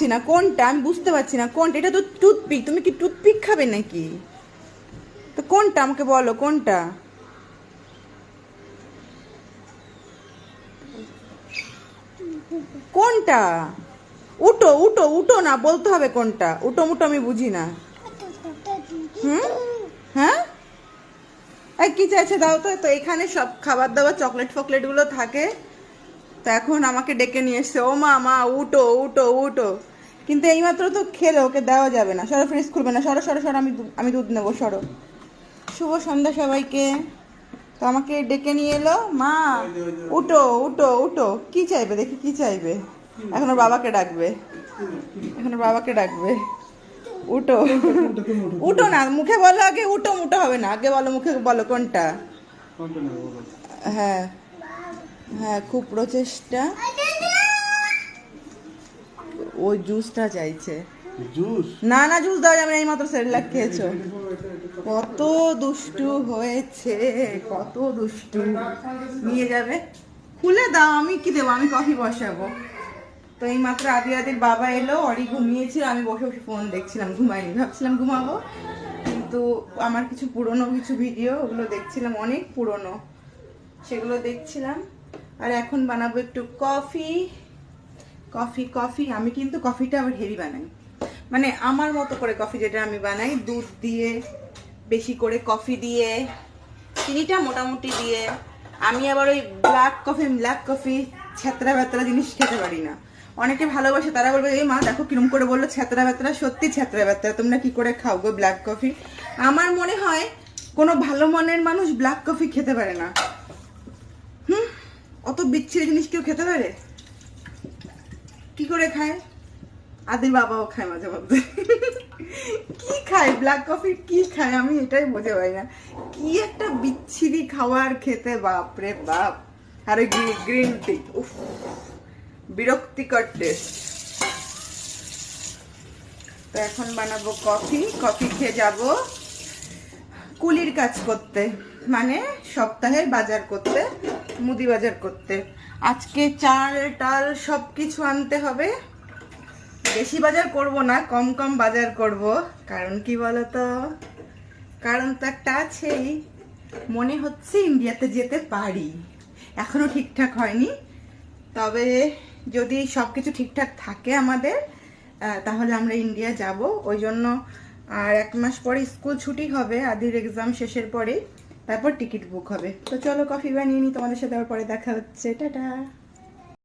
পাচ্ছি না, কোনটা? আমি বুঝতে পারছি না, কোনটা? এটা তো টুথপিক, তুমি কি টুথপিক খাবে নাকি? তো কোনটা আমাকে বলো, কোনটা? কোনটা? উটো উটো উটো না, বলতে হবে কোনটা। উটো মুটো আমি বুঝি না। হুম? হ্যাঁ? কি চাইছে দাও তো তো এখানে সব খাবার দাবার চকলেট ফকলেটগুলো থাকে। তো এখন আমাকে ডেকে নিয়ে এসছে, ও মা মা, উঠো উঠো উঠো। কিন্তু এইমাত্র তো খেলে ওকে দেওয়া যাবে না। সরো ফ্রিজ খুলবে না। সরো সরো সরো আমি আমি দুধ নেব সরো। শুভ সন্ধ্যা সবাইকে। তো আমাকে ডেকে নিয়ে এলো। মা উঠো উঠো উঠো। কি চাইবে? দেখি কি চাইবে? এখন ওর বাবাকে ডাকবে। এখন ওর বাবাকে ডাকবে। উঠো। উঠো না মুখে বলো আগে উঠো মুটো হবে না। আগে বলো মুখে বলো কোনটা। হ্যাঁ। হ্যাঁ খুব প্রচেষ্টা। ওই জুসটা চাইছে। জুস না না জুস দেওয়া যাবে এই মাত্র সেরেলাক খেয়েছো। কত দুষ্টু হয়েছে কত দুষ্টু। নিয়ে যাবে। খুলে দাও আমি কি দেবো? আমি কফি বসাবো। তো এই মাত্র আদি আদির বাবা এলো অরি ঘুমিয়েছিল আমি বসে বসে ফোন দেখছিলাম ঘুমাইনি ভাবছিলাম ঘুমাবো কিন্তু আমার কিছু পুরনো কিছু ভিডিও ওগুলো দেখছিলাম অনেক পুরনো। সেগুলো দেখছিলাম। আর এখন বানাবো একটু কফি কফি কফি, আমি কিন্তু কফিটা আবার হেভি বানাই। মানে আমার মতো করে কফি যেটা আমি বানাই, দুধ দিয়ে, বেশি করে কফি দিয়ে, চিনিটা মোটামুটি দিয়ে। আমি আবার ওই ব্ল্যাক কফি ব্ল্যাক কফি ছ্যাতরা ব্যাতরা জিনিস খেতে পারি না। অনেকে ভালোবাসে, তারা বলবে, এই মা, দেখো কিরম করে বলল ছ্যাতরা ব্যাতরা সত্যি ছ্যাতরা ব্যাতরা তোমরা কি করে খাও গো ব্ল্যাক কফি আমার মনে হয়, কোনো ভালো মনের মানুষ ব্ল্যাক কফি খেতে পারে না। হুম? অত বিচ্ছিরি জিনিস কেউ খেতে পারে? কি করে খায়? আদির বাবাও খায় মাঝে মধ্যে। কি খায়? ব্ল্যাক কফি কি খায়? আমি এটাই বুঝতে পাই না। কি একটা বিচ্ছিরি খাওয়ার খেতে বাপ রে বাপ। আর গ্রিন টি, উফ। বিরক্তিকর টেস্ট তো এখন বানাবো কফি কফি খেয়ে যাব। কুলির কাজ করতে। মানে সপ্তাহের বাজার করতে, মুদি বাজার করতে। আজকে চাল টাল সব কিছু আনতে হবে। বেশি বাজার করব না, কম কম বাজার করব। কারণ কি বলতো? কারণ তো একটা আছেই। মনে হচ্ছে ইন্ডিয়াতে যেতে পারি। এখনও ঠিকঠাক হয়নি। তবে যদি সব কিছু ঠিকঠাক থাকে আমাদের তাহলে আমরা ইন্ডিয়া যাব। ওই জন্য আর এক মাস পরে স্কুল ছুটি হবে, আদির এক্সাম শেষের পরে তারপর টিকিট বুক হবে। তো চলো কফি বানিয়ে নিই, তোমাদের সাথে আবার পরে দেখা হচ্ছে। টাটা।